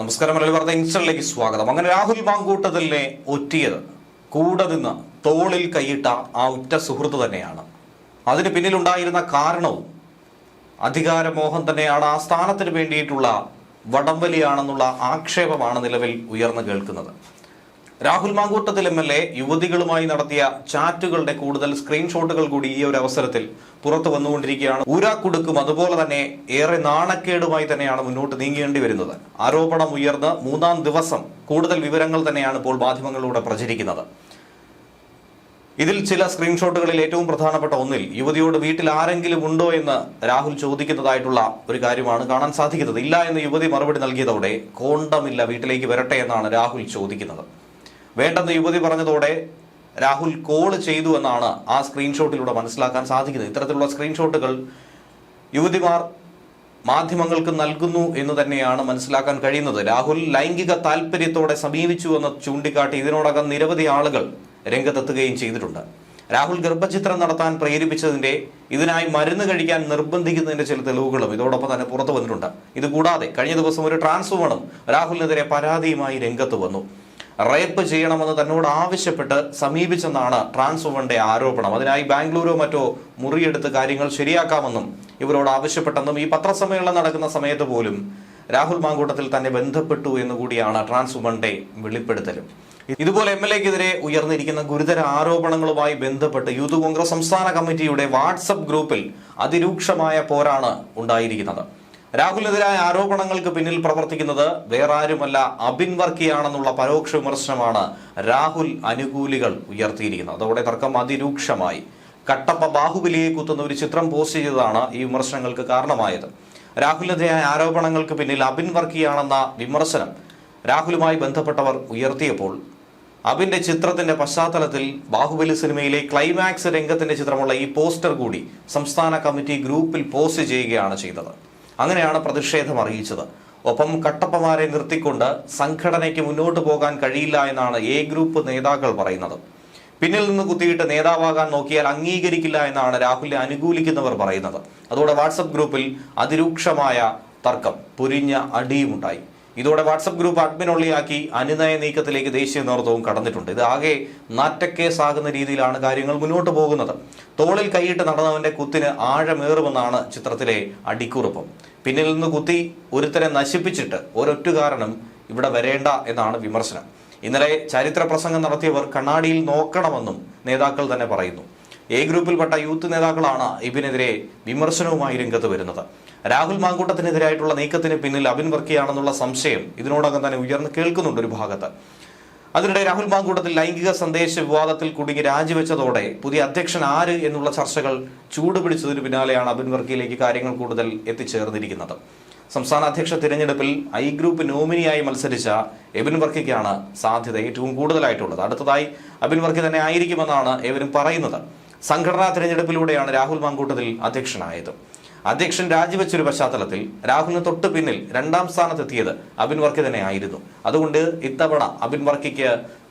നമസ്കാരം മലയാളി വാർത്ത ഇൻസ്റ്ററിലേക്ക് സ്വാഗതം. അങ്ങനെ രാഹുൽ മാങ്കൂട്ടത്തിലിനെ ഒറ്റിയത് കൂടെ നിന്ന് തോളിൽ കൈയിട്ട ആ ഉറ്റ സുഹൃത്ത് തന്നെയാണ്. അതിന് പിന്നിലുണ്ടായിരുന്ന കാരണവും അധികാരമോഹം തന്നെയാണ് ആ സ്ഥാനത്തിന് വേണ്ടിയിട്ടുള്ള വടംവലിയാണെന്നുള്ള ആക്ഷേപമാണ് നിലവിൽ ഉയർന്നു കേൾക്കുന്നത്. Rahul Mankoottathil M L A യുവതികളുമായി നടത്തിയ ചാറ്റുകളുടെ കൂടുതൽ സ്ക്രീൻഷോട്ടുകൾ കൂടി ഈ ഒരു അവസരത്തിൽ പുറത്തു വന്നുകൊണ്ടിരിക്കുകയാണ്. ഊരാക്കുടുക്കും അതുപോലെ തന്നെ ഏറെ നാണക്കേടുമായി തന്നെയാണ് മുന്നോട്ട് നീങ്ങേണ്ടി വരുന്നത്. ആരോപണം ഉയർന്ന് മൂന്നാം ദിവസം കൂടുതൽ വിവരങ്ങൾ തന്നെയാണ് ഇപ്പോൾ മാധ്യമങ്ങളിലൂടെ പ്രചരിക്കുന്നത്. ഇതിൽ ചില സ്ക്രീൻഷോട്ടുകളിൽ ഏറ്റവും പ്രധാനപ്പെട്ട ഒന്നിൽ യുവതിയോട് വീട്ടിൽ ആരെങ്കിലും ഉണ്ടോ എന്ന് രാഹുൽ ചോദിക്കുന്നതായിട്ടുള്ള ഒരു കാര്യമാണ് കാണാൻ സാധിക്കുന്നത്. ഇല്ല എന്ന് യുവതി മറുപടി നൽകിയതോടെ കോണ്ടമില്ല വീട്ടിലേക്ക് വരട്ടെ എന്നാണ് രാഹുൽ ചോദിക്കുന്നത്. വേണ്ടെന്ന് യുവതി പറഞ്ഞതോടെ രാഹുൽ കോൾ ചെയ്തു എന്നാണ് ആ സ്ക്രീൻഷോട്ടിലൂടെ മനസ്സിലാക്കാൻ സാധിക്കുന്നത്. ഇത്തരത്തിലുള്ള സ്ക്രീൻഷോട്ടുകൾ യുവതിമാർ മാധ്യമങ്ങൾക്ക് നൽകുന്നു എന്ന് തന്നെയാണ് മനസ്സിലാക്കാൻ കഴിയുന്നത്. രാഹുൽ ലൈംഗിക താല്പര്യത്തോടെ സമീപിച്ചു എന്ന് ചൂണ്ടിക്കാട്ടി ഇതിനോടകം നിരവധി ആളുകൾ രംഗത്തെത്തുകയും ചെയ്തിട്ടുണ്ട്. രാഹുൽ ഗർഭചിത്രം നടത്താൻ പ്രേരിപ്പിച്ചതിന്റെ ഇതിനായി മരുന്ന് കഴിക്കാൻ നിർബന്ധിക്കുന്നതിന്റെ ചില തെളിവുകളും ഇതോടൊപ്പം തന്നെ പുറത്തു വന്നിട്ടുണ്ട്. ഇതുകൂടാതെ കഴിഞ്ഞ ദിവസം ഒരു ട്രാൻസ് വുമണും രാഹുലിനെതിരെ പരാതിയുമായി രംഗത്ത് വന്നു. റേപ്പ് ചെയ്യണമെന്ന് തന്നോട് ആവശ്യപ്പെട്ട് സമീപിച്ചെന്നാണ് ട്രാൻസ് വുമന്റെ ആരോപണം. അതിനായി ബാംഗ്ലൂരോ മറ്റോ മുറിയെടുത്ത് കാര്യങ്ങൾ ശരിയാക്കാമെന്നും ഇവരോട് ആവശ്യപ്പെട്ടെന്നും ഈ പത്രസമ്മേളനം നടക്കുന്ന സമയത്ത് പോലും രാഹുൽ മാങ്കൂട്ടത്തിൽ തന്നെ ബന്ധപ്പെട്ടു എന്നുകൂടിയാണ് ട്രാൻസ് വുമന്റെ വെളിപ്പെടുത്തലും. ഇതുപോലെ എം എൽ എക്കെതിരെ ഉയർന്നിരിക്കുന്ന ഗുരുതര ആരോപണങ്ങളുമായി ബന്ധപ്പെട്ട് യൂത്ത് കോൺഗ്രസ് സംസ്ഥാന കമ്മിറ്റിയുടെ വാട്സപ്പ് ഗ്രൂപ്പിൽ അതിരൂക്ഷമായ പോരാണ് ഉണ്ടായിരിക്കുന്നത്. രാഹുലിനെതിരായ ആരോപണങ്ങൾക്ക് പിന്നിൽ പ്രവർത്തിക്കുന്നത് വേറെ ആരുമല്ല അബിൻ വർക്കിയാണെന്നുള്ള പരോക്ഷ വിമർശനമാണ് രാഹുൽ അനുകൂലികൾ ഉയർത്തിയിരിക്കുന്നത്. അതോടെ തർക്കം അതിരൂക്ഷമായി. കട്ടപ്പ ബാഹുബലിയെ കുത്തുന്ന ഒരു ചിത്രം പോസ്റ്റ് ചെയ്തതാണ് ഈ വിമർശനങ്ങൾക്ക് കാരണമായത്. രാഹുലിനെതിരായ ആരോപണങ്ങൾക്ക് പിന്നിൽ അബിൻ വർക്കിയാണെന്ന വിമർശനം രാഹുലുമായി ബന്ധപ്പെട്ടവർ ഉയർത്തിയപ്പോൾ അബിന്റെ ചിത്രത്തിന്റെ പശ്ചാത്തലത്തിൽ ബാഹുബലി സിനിമയിലെ ക്ലൈമാക്സ് രംഗത്തിന്റെ ചിത്രമുള്ള ഈ പോസ്റ്റർ കൂടി സംസ്ഥാന കമ്മിറ്റി ഗ്രൂപ്പിൽ പോസ്റ്റ് ചെയ്യുകയാണ് ചെയ്തത്. അങ്ങനെയാണ് പ്രതിഷേധം അറിയിച്ചത്. ഒപ്പം കട്ടപ്പമാരെ നിർത്തിക്കൊണ്ട് സംഘടനയ്ക്ക് മുന്നോട്ട് പോകാൻ കഴിയില്ല എന്നാണ് എ ഗ്രൂപ്പ് നേതാക്കൾ പറയുന്നത്. പിന്നിൽ നിന്ന് കുത്തിയിട്ട് നേതാവാകാൻ നോക്കിയാൽ അംഗീകരിക്കില്ല എന്നാണ് രാഹുലിനെ അനുകൂലിക്കുന്നവർ പറയുന്നത്. അതോടെ വാട്സപ്പ് ഗ്രൂപ്പിൽ അതിരൂക്ഷമായ തർക്കം പൊരിഞ്ഞ അടിയുമുണ്ടായി. ഇതോടെ വാട്സപ്പ് ഗ്രൂപ്പ് അഡ്മിൻ ഒള്ളിയാക്കി അനുനയ നീക്കത്തിലേക്ക് ദേശീയ നേതൃത്വവും കടന്നിട്ടുണ്ട്. ഇത് ആകെ നാറ്റക്കേസാകുന്ന രീതിയിലാണ് കാര്യങ്ങൾ മുന്നോട്ട് പോകുന്നത്. തോളിൽ കൈയിട്ട് നടന്നവന്റെ കുത്തിന് ആഴമേറുമെന്നാണ് ചിത്രത്തിലെ അടിക്കുറിപ്പം. പിന്നിൽ നിന്ന് കുത്തി ഒരുത്തരെ നശിപ്പിച്ചിട്ട് ഒരൊറ്റ കാരണം ഇവിടെ വരേണ്ട എന്നാണ് വിമർശനം. ഇന്നലെ ചരിത്ര പ്രസംഗം നടത്തിയവർ കണ്ണാടിയിൽ നോക്കണമെന്നും നേതാക്കൾ തന്നെ പറയുന്നു. എ ഗ്രൂപ്പിൽപ്പെട്ട യൂത്ത് നേതാക്കളാണ് ഇബിനെതിരെ വിമർശനവുമായി രംഗത്ത് വരുന്നത്. രാഹുൽ മാങ്കൂട്ടത്തിനെതിരായിട്ടുള്ള നീക്കത്തിന് പിന്നിൽ അബിൻ വർക്കിയാണെന്നുള്ള സംശയം ഇതിനോടകം തന്നെ ഉയർന്നു കേൾക്കുന്നുണ്ട് ഒരു ഭാഗത്ത്. അതിനിടെ രാഹുൽ മാങ്കൂട്ടത്തിൽ ലൈംഗിക സന്ദേശ വിവാദത്തിൽ കുടുങ്ങി രാജിവെച്ചതോടെ പുതിയ അധ്യക്ഷൻ ആര് എന്നുള്ള ചർച്ചകൾ ചൂടുപിടിച്ചതിന് പിന്നാലെയാണ് അബിൻ വർക്കിയിലേക്ക് കാര്യങ്ങൾ കൂടുതൽ എത്തിച്ചേർന്നിരിക്കുന്നത്. സംസ്ഥാന അധ്യക്ഷ തിരഞ്ഞെടുപ്പിൽ ഐ ഗ്രൂപ്പ് നോമിനിയായി മത്സരിച്ച എബിൻ വർക്കിക്കാണ് സാധ്യത ഏറ്റവും കൂടുതലായിട്ടുള്ളത്. അടുത്തതായി അബിൻ വർക്കി തന്നെ ആയിരിക്കുമെന്നാണ് ഏവരും പറയുന്നത്. സംഘടനാ തിരഞ്ഞെടുപ്പിലൂടെയാണ് രാഹുൽ മാങ്കൂട്ടത്തിൽ അധ്യക്ഷനായത്. അധ്യക്ഷൻ രാജിവെച്ചൊരു പശ്ചാത്തലത്തിൽ രാഹുലിന് തൊട്ട് പിന്നിൽ രണ്ടാം സ്ഥാനത്തെത്തിയത് അബിൻ വർക്കി തന്നെ ആയിരുന്നു അതുകൊണ്ട് ഇത്തവണ അബിൻ വർക്കിക്ക്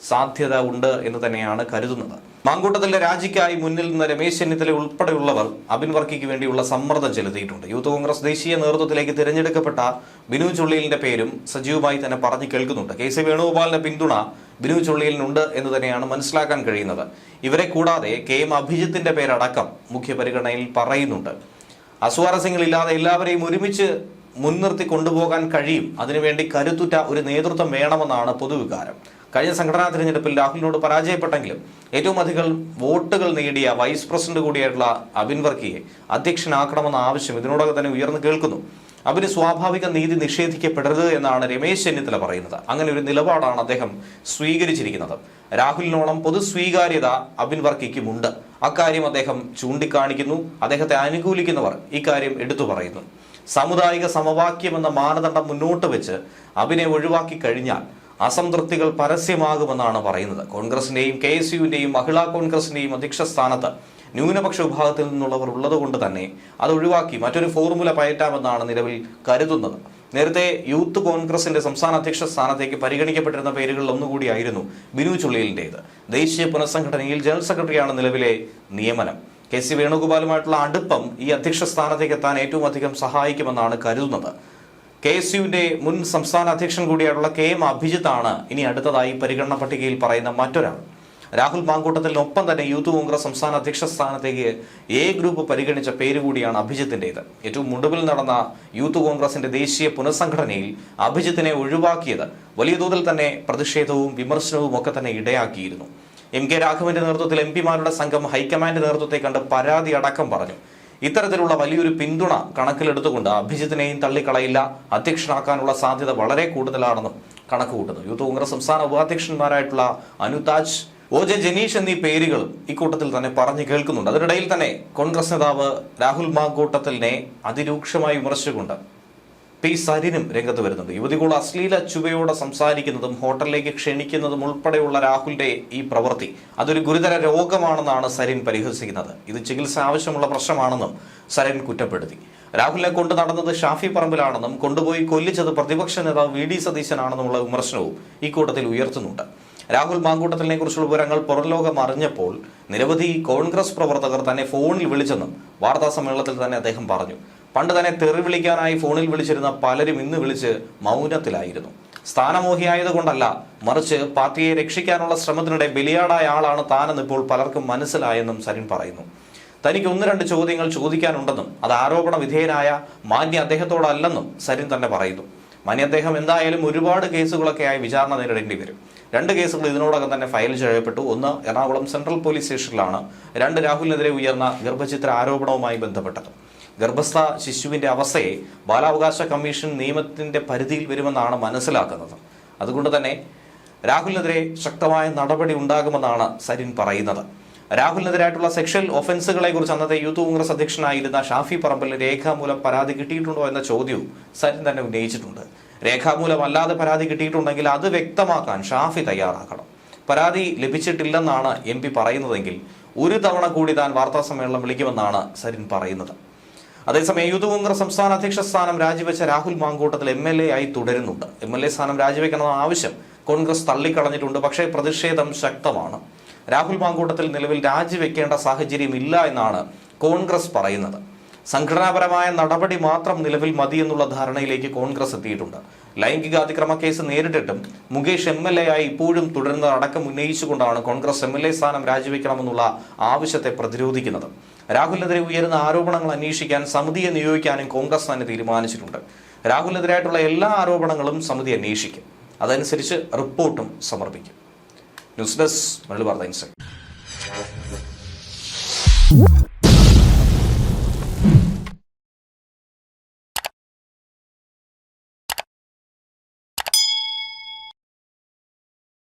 സാധ്യത ഉണ്ട് എന്ന് തന്നെയാണ് കരുതുന്നത്. മാങ്കൂട്ടത്തിലെ രാജിക്കായി മുന്നിൽ നിന്ന് രമേശ് ചെന്നിത്തല ഉൾപ്പെടെയുള്ളവർ അബിൻ വർക്കിക്ക് വേണ്ടിയുള്ള സമ്മർദ്ദം ചെലുത്തിയിട്ടുണ്ട്. യൂത്ത് കോൺഗ്രസ് ദേശീയ നേതൃത്വത്തിലേക്ക് തിരഞ്ഞെടുക്കപ്പെട്ട ബിനു ചുള്ളിലിന്റെ പേരും സജീവമായി തന്നെ പറഞ്ഞു കേൾക്കുന്നുണ്ട്. കെ സി വേണുഗോപാലിന്റെ പിന്തുണ ബിനു ചുള്ളിയിലിനുണ്ട് എന്ന് തന്നെയാണ് മനസ്സിലാക്കാൻ കഴിയുന്നത്. ഇവരെ കൂടാതെ കെ എം അഭിജിത്തിന്റെ പേരടക്കം മുഖ്യ പരിഗണനയിൽ പറയുന്നുണ്ട്. അസ്വാരസ്യങ്ങളില്ലാതെ എല്ലാവരെയും ഒരുമിച്ച് മുൻനിർത്തി കൊണ്ടുപോകാൻ കഴിയും. അതിനുവേണ്ടി കരുത്തുറ്റ ഒരു നേതൃത്വം വേണമെന്നാണ് പൊതുവികാരം. കഴിഞ്ഞ സംഘടനാ തിരഞ്ഞെടുപ്പിൽ രാഹുലിനോട് പരാജയപ്പെട്ടെങ്കിലും ഏറ്റവും അധികം വോട്ടുകൾ നേടിയ വൈസ് പ്രസിഡന്റ് കൂടിയായിട്ടുള്ള അബിൻ വർക്കിയെ അധ്യക്ഷനാക്കണമെന്ന ആവശ്യം ഇതിനോടൊക്കെ തന്നെ ഉയർന്നു കേൾക്കുന്നു. അവന് സ്വാഭാവിക നീതി നിഷേധിക്കപ്പെടരുത് എന്നാണ് രമേശ് ചെന്നിത്തല പറയുന്നത്. അങ്ങനെ ഒരു നിലപാടാണ് അദ്ദേഹം സ്വീകരിച്ചിരിക്കുന്നത്. രാഹുലിനോളം പൊതു സ്വീകാര്യത അബിൻ വർക്കിക്കുമുണ്ട്. അക്കാര്യം അദ്ദേഹം ചൂണ്ടിക്കാണിക്കുന്നു. അദ്ദേഹത്തെ അനുകൂലിക്കുന്നവർ ഇക്കാര്യം എടുത്തു പറയുന്നു. സാമുദായിക സമവാക്യം എന്ന മാനദണ്ഡം മുന്നോട്ട് വെച്ച് അബിനെ ഒഴിവാക്കി കഴിഞ്ഞാൽ അസംതൃപ്തികൾ പരസ്യമാകുമെന്നാണ് പറയുന്നത്. കോൺഗ്രസിന്റെയും കെ എസ് യുവിന്റെയും മഹിളാ കോൺഗ്രസിന്റെയും അധ്യക്ഷ സ്ഥാനത്ത് ന്യൂനപക്ഷ വിഭാഗത്തിൽ നിന്നുള്ളവർ ഉള്ളതുകൊണ്ട് തന്നെ അത് ഒഴിവാക്കി മറ്റൊരു ഫോർമുല പയറ്റാമെന്നാണ് നിലവിൽ കരുതുന്നത്. നേരത്തെ യൂത്ത് കോൺഗ്രസിന്റെ സംസ്ഥാന അധ്യക്ഷ സ്ഥാനത്തേക്ക് പരിഗണിക്കപ്പെട്ടിരുന്ന പേരുകളിൽ ഒന്നുകൂടിയായിരുന്നു ബിനു ചുള്ളിയലിന്റെത് ദേശീയ പുനഃസംഘടനയിൽ ജനറൽ സെക്രട്ടറിയാണ് നിലവിലെ നിയമനം. കെ സി വേണുഗോപാലുമായിട്ടുള്ള അടുപ്പം ഈ അധ്യക്ഷ സ്ഥാനത്തേക്ക് എത്താൻ ഏറ്റവും അധികം സഹായിക്കുമെന്നാണ് കരുതുന്നത്. കെ എസ് യുവിന്റെ മുൻ സംസ്ഥാന അധ്യക്ഷൻ കൂടിയായിട്ടുള്ള കെ എം അഭിജിത്താണ് ഇനി അടുത്തതായി പരിഗണന പട്ടികയിൽ പറയുന്ന മറ്റൊരാൾ. രാഹുൽ മാങ്കൂട്ടത്തിനൊപ്പം തന്നെ യൂത്ത് കോൺഗ്രസ് സംസ്ഥാന അധ്യക്ഷ സ്ഥാനത്തേക്ക് എ ഗ്രൂപ്പ് പരിഗണിച്ച പേര് കൂടിയാണ് അഭിജിത്തിന്റേത് ഏറ്റവും മുടുവിൽ നടന്ന യൂത്ത് കോൺഗ്രസിന്റെ ദേശീയ പുനഃസംഘടനയിൽ അഭിജിത്തിനെ ഒഴിവാക്കിയത് വലിയ തോതിൽ തന്നെ പ്രതിഷേധവും വിമർശനവും ഒക്കെ തന്നെ ഇടയാക്കിയിരുന്നു. എം കെ രാഘവന്റെ നേതൃത്വത്തിൽ എം പിമാരുടെ സംഘം ഹൈക്കമാൻഡ് നേതൃത്വത്തെ കണ്ട് പരാതി അടക്കം പറഞ്ഞു. ഇത്തരത്തിലുള്ള വലിയൊരു പിന്തുണ കണക്കിലെടുത്തുകൊണ്ട് അഭിജിത്തിനെയും തള്ളിക്കളയില്ല. അധ്യക്ഷനാക്കാനുള്ള സാധ്യത വളരെ കൂടുതലാണെന്നും കണക്ക് കൂട്ടുന്നു. യൂത്ത് കോൺഗ്രസ് സംസ്ഥാന ഉപാധ്യക്ഷന്മാരായിട്ടുള്ള അനുതാജ് ഒ ജെ ജനീഷ് എന്നീ പേരുകൾ ഇക്കൂട്ടത്തിൽ തന്നെ പറഞ്ഞു കേൾക്കുന്നുണ്ട്. അതിനിടയിൽ തന്നെ കോൺഗ്രസ് നേതാവ് രാഹുൽ മാങ്കൂട്ടത്തിലിനെ അതിരൂക്ഷമായി വിമർശിച്ചുകൊണ്ട് പി സരിനും രംഗത്ത് വരുന്നുണ്ട്. യുവതികൾ അശ്ലീല ചുവയോടെ സംസാരിക്കുന്നതും ഹോട്ടലിലേക്ക് ക്ഷണിക്കുന്നതും ഉൾപ്പെടെയുള്ള രാഹുലിന്റെ ഈ പ്രവൃത്തി അതൊരു ഗുരുതര രോഗമാണെന്നാണ് സരിൻ പരിഹസിക്കുന്നത്. ഇത് ചികിത്സ ആവശ്യമുള്ള പ്രശ്നമാണെന്നും സരൻ കുറ്റപ്പെടുത്തി. രാഹുലിനെ കൊണ്ടു നടന്നത് ഷാഫി പറമ്പിലാണെന്നും കൊണ്ടുപോയി കൊല്ലിച്ചത് പ്രതിപക്ഷ നേതാവ് വി ഡി സതീശനാണെന്നുള്ള വിമർശനവും ഇക്കൂട്ടത്തിൽ ഉയർത്തുന്നുണ്ട്. രാഹുൽ മാങ്കൂട്ടത്തിനെ കുറിച്ചുള്ള വിവരങ്ങൾ പുറംലോകം അറിഞ്ഞപ്പോൾ നിരവധി കോൺഗ്രസ് പ്രവർത്തകർ തന്നെ ഫോണിൽ വിളിച്ചെന്നും വാർത്താ സമ്മേളനത്തിൽ തന്നെ അദ്ദേഹം പറഞ്ഞു. പണ്ട് തന്നെ തെറി വിളിക്കാനായി ഫോണിൽ വിളിച്ചിരുന്ന പലരും ഇന്ന് വിളിച്ച് മൗനത്തിലായിരുന്നു. സ്ഥാനമോഹിയായതുകൊണ്ടല്ല മറിച്ച് പാർട്ടിയെ രക്ഷിക്കാനുള്ള ശ്രമത്തിനിടെ ബലിയാടായ ആളാണ് താനെന്ന് ഇപ്പോൾ പലർക്കും മനസ്സിലായെന്നും സരിൻ പറയുന്നു. തനിക്ക് ഒന്ന് രണ്ട് ചോദ്യങ്ങൾ ചോദിക്കാനുണ്ടെന്നും അത് ആരോപണ വിധേയനായ മാന്യ അദ്ദേഹത്തോടല്ലെന്നും സരിൻ തന്നെ പറയുന്നു. മാന്യ അദ്ദേഹം എന്തായാലും ഒരുപാട് കേസുകളൊക്കെ ആയി വിചാരണ നേരിടേണ്ടി വരും. രണ്ട് കേസുകൾ ഇതിനോടകം തന്നെ ഫയൽ ചെയ്യപ്പെട്ടു ഒന്ന് എറണാകുളം സെൻട്രൽ പോലീസ് സ്റ്റേഷനിലാണ് രണ്ട് രാഹുലിനെതിരെ ഉയർന്ന ഗർഭചിത്ര ആരോപണവുമായി ബന്ധപ്പെട്ടത്. ഗർഭസ്ഥ ശിശുവിന്റെ അവസ്ഥയെ ബാലാവകാശ കമ്മീഷൻ നിയമത്തിന്റെ പരിധിയിൽ വരുമെന്നാണ് മനസ്സിലാക്കുന്നത്. അതുകൊണ്ട് തന്നെ രാഹുലിനെതിരെ ശക്തമായ നടപടി ഉണ്ടാകുമെന്നാണ് സരിൻ പറയുന്നത്. രാഹുലിനെതിരായിട്ടുള്ള സെക്ഷൽ ഒഫൻസുകളെ കുറിച്ച് അന്നത്തെ യൂത്ത് കോൺഗ്രസ് അധ്യക്ഷനായിരുന്ന ഷാഫി പറമ്പിൽ രേഖാമൂലം പരാതി കിട്ടിയിട്ടുണ്ടോ എന്ന ചോദ്യവും സരിൻ തന്നെ ഉന്നയിച്ചിട്ടുണ്ട്. രേഖാമൂലം അല്ലാതെ പരാതി കിട്ടിയിട്ടുണ്ടെങ്കിൽ അത് വ്യക്തമാക്കാൻ ഷാഫി തയ്യാറാക്കണം പരാതി ലഭിച്ചിട്ടില്ലെന്നാണ് എം പി പറയുന്നതെങ്കിൽ ഒരു തവണ കൂടി താൻ വാർത്താ സമ്മേളനം വിളിക്കുമെന്നാണ് സരിൻ പറയുന്നത്. അതേസമയം യൂത്ത് കോൺഗ്രസ് സംസ്ഥാന അധ്യക്ഷ സ്ഥാനം രാജിവെച്ച Rahul Mankoottathil M L A ആയി തുടരുന്നുണ്ട്. എം എൽ എ സ്ഥാനം രാജിവെക്കണമെന്ന ആവശ്യം കോൺഗ്രസ് തള്ളിക്കളഞ്ഞിട്ടുണ്ട് പക്ഷേ പ്രതിഷേധം ശക്തമാണ്. രാഹുൽ മാങ്കൂട്ടത്തിൽ നിലവിൽ രാജിവെക്കേണ്ട സാഹചര്യം ഇല്ല എന്നാണ് കോൺഗ്രസ് പറയുന്നത്. സംഘടനാപരമായ നടപടി മാത്രം നിലവിൽ മതി എന്നുള്ള ധാരണയിലേക്ക് കോൺഗ്രസ് എത്തിയിട്ടുണ്ട്. ലൈംഗിക അതിക്രമ കേസ് നേരിട്ടിട്ടും മുകേഷ് എം എൽ എ ആയി ഇപ്പോഴും തുടരുന്ന അടക്കം ഉന്നയിച്ചുകൊണ്ടാണ് കോൺഗ്രസ് എം എൽ എ സ്ഥാനം രാജിവെക്കണമെന്നുള്ള ആവശ്യത്തെ പ്രതിരോധിക്കുന്നത്. രാഹുലിനെതിരെ ഉയരുന്ന ആരോപണങ്ങൾ അന്വേഷിക്കാൻ സമിതിയെ നിയോഗിക്കാനും കോൺഗ്രസ് തന്നെ തീരുമാനിച്ചിട്ടുണ്ട്. രാഹുലിനെതിരായിട്ടുള്ള എല്ലാ ആരോപണങ്ങളും സമിതി അന്വേഷിക്കും. അതനുസരിച്ച് റിപ്പോർട്ടും സമർപ്പിക്കും. ന്യൂസ് ഡെസ്ക് മലബാർ വാർത്ത